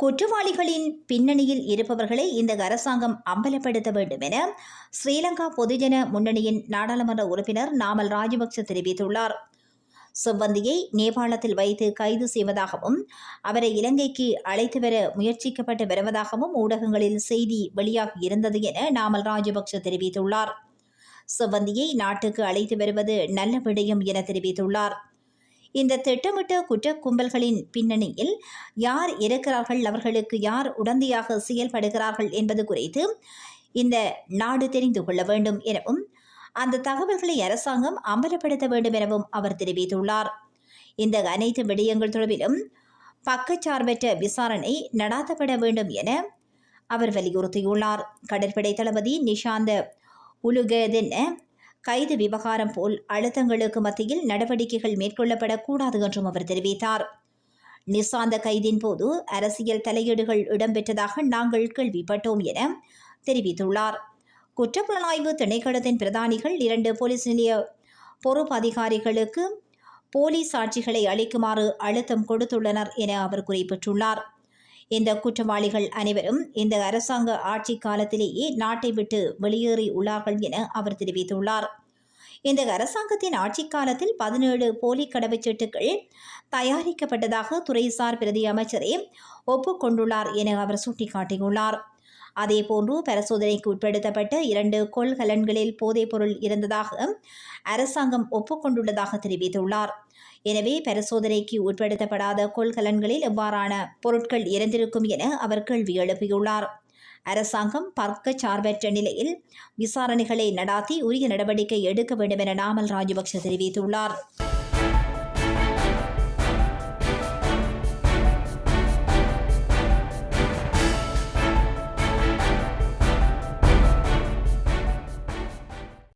குற்றவாளிகளின் பின்னணியில் இருப்பவர்களை இந்த அரசாங்கம் அம்பலப்படுத்த வேண்டும் என ஸ்ரீலங்கா பொதுஜன முன்னணியின் நாடாளுமன்ற உறுப்பினர் நாமல் ராஜபக்ச தெரிவித்துள்ளார். செவ்வந்தியை நேபாளத்தில் வைத்து கைது செய்வதாகவும் அவரை இலங்கைக்கு அழைத்து வர முயற்சிக்கப்பட்டு வருவதாகவும் ஊடகங்களில் செய்தி வெளியாகி இருந்தது என நாமல் ராஜபக்ச தெரிவித்துள்ளார். செவ்வந்தியை நாட்டுக்கு அழைத்து வருவது நல்ல விடயம் என தெரிவித்துள்ளார். இந்த திட்டமிட்ட குற்ற கும்பல்களின் பின்னணியில் யார் இருக்கிறார்கள் அவர்களுக்கு யார் உடந்தையாக செயல்படுகிறார்கள் என்பது குறித்து இந்த நாடு தெரிந்து கொள்ள வேண்டும் எனவும் அந்த தகவல்களை அரசாங்கம் அமலப்படுத்த வேண்டும் எனவும் அவர் தெரிவித்துள்ளார். இந்த அனைத்து விடயங்கள் தொடர்பிலும் பக்கச்சார்பற்ற விசாரணை நடாத்தப்பட வேண்டும் என அவர் வலியுறுத்தியுள்ளார். கடற்படை தளபதி நிஷாந்த உலுகதென்ன கைது விவகாரம் போல் அழுத்தங்களுக்கு மத்தியில் நடவடிக்கைகள் மேற்கொள்ளப்படக்கூடாது என்றும் அவர் தெரிவித்தார். நிசாந்த கைதின் போது அரசியல் தலையீடுகள் இடம்பெற்றதாக நாங்கள் கேள்விப்பட்டோம் என தெரிவித்துள்ளார். குற்றப்புலனாய்வு திணைக்களத்தின் பிரதானிகள் இரண்டு போலீஸ் நிலைய பொறுப்பு அதிகாரிகளுக்கு போலீஸ் சாட்சிகளை அளிக்குமாறு அழுத்தம் கொடுத்துள்ளனர் என அவர் குறிப்பிட்டுள்ளார். இந்த குற்றவாளிகள் அனைவரும் இந்த அரசாங்க ஆட்சி காலத்திலேயே நாட்டை விட்டு வெளியேறி உள்ளார்கள் என அவர் தெரிவித்துள்ளார். இந்த அரசாங்கத்தின் ஆட்சி காலத்தில் பதினேழு போலி கடவுச்சீட்டுகள் தயாரிக்கப்பட்டதாக துறைசார் பிரதி அமைச்சரே ஒப்புக்கொண்டுள்ளார் என அவர் சுட்டிக்காட்டியுள்ளார். அதேபோன்று பரிசோதனைக்கு உட்படுத்தப்பட்ட இரண்டு கொள்கலன்களில் போதைப்பொருள் இருந்ததாக அரசாங்கம் ஒப்புக்கொண்டுள்ளதாக தெரிவித்துள்ளார். எனவே பரிசோதனைக்கு உட்படுத்தப்படாத கொள்கலன்களில் எவ்வாறான பொருட்கள் இருந்திருக்கும் என அவர் கேள்வி எழுப்பியுள்ளார். அரசாங்கம் பார்க்க சார்பற்ற நிலையில் விசாரணைகளை நடாத்தி உரிய நடவடிக்கை எடுக்க வேண்டும் என நாமல் ராஜபக்ஷ தெரிவித்துள்ளார்.